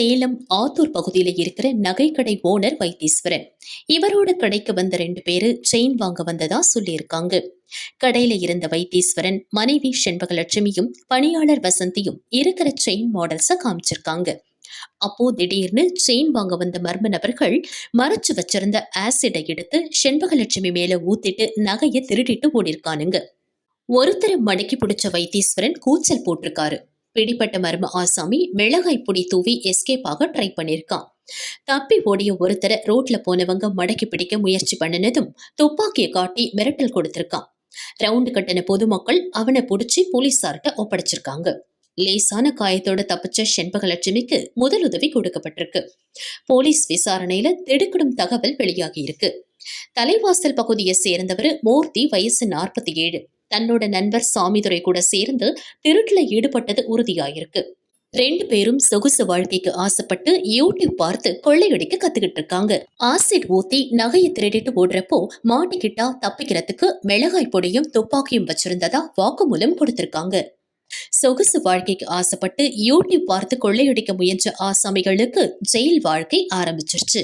சேலம் ஆத்தூர் பகுதியில் இருக்கிற நகைக்கடை ஓனர் வைத்தீஸ்வரன். இவரோட கடைக்கு வந்த ரெண்டு பேரு செயின் வாங்க வந்ததா சொல்லியிருக்காங்க. கடையில இருந்த வைத்தீஸ்வரன் மனைவி செண்பகலட்சுமியும் பணியாளர் வசந்தியும் இருக்கிற செயின் மாடல்ஸ காமிச்சிருக்காங்க. அப்போ திடீர்னு செயின் வாங்க வந்த மர்ம நபர்கள் மறைச்சு வச்சிருந்த ஆசிடை எடுத்து செண்பகலட்சுமி மேல ஊத்திட்டு நகையை திருடிட்டு ஓடிருக்கானுங்க. ஒருத்தரை மடக்கி பிடிச்ச வைத்தீஸ்வரன் கூச்சல் போட்டிருக்காரு. பிடிப்பட்ட மர்ம ஆசாமி மிளகாய் பொடி தூவி எஸ்கேப் ஆக ட்ரை பண்ணிருக்கான். தப்பி ஓடிய ஒருத்தரை ரோட்ல போனவங்க மடக்கி பிடிக்க முயற்சி பண்ணினதும் துப்பாக்கியை காட்டி மிரட்டல் கொடுத்திருக்கான். ரவுண்டு கட்டின பொதுமக்கள் அவனை புடிச்சு போலீசார்கிட்ட ஒப்படைச்சிருக்காங்க. லேசான காயத்தோட தப்பிச்ச செண்பகலட்சுமிக்கு முதலுதவி கொடுக்கப்பட்டிருக்கு. போலீஸ் விசாரணையில திடுக்கிடும் தகவல் வெளியாகி இருக்கு. தலைவாசல் பகுதியை சேர்ந்தவர் மூர்த்தி வயசு நாற்பத்தி ஏழு. தன்னோட நண்பர் சாமிதுரை கூட சேர்ந்து திருட்டுல ஈடுபட்டது உறுதியாயிருக்கு. ரெண்டு பேரும் சொகுசு வாழ்க்கைக்கு ஆசைப்பட்டு யூடியூப் பார்த்து கொள்ளையடிக்க கத்துக்கிட்டு இருக்காங்க. ஆசிட் ஊத்தி நகையை திருடிட்டு ஓடுறப்போ மாட்டிக்கிட்டா தப்பிக்கிறதுக்கு மிளகாய் பொடியும் துப்பாக்கியும் வச்சிருந்ததா வாக்குமூலம் கொடுத்திருக்காங்க. சொகுசு வாழ்க்கைக்கு ஆசைப்பட்டு யூடியூப் பார்த்து கொள்ளையடிக்க முயன்ற ஆசாமிகளுக்கு ஜெயில் வாழ்க்கை ஆரம்பிச்சிருச்சு.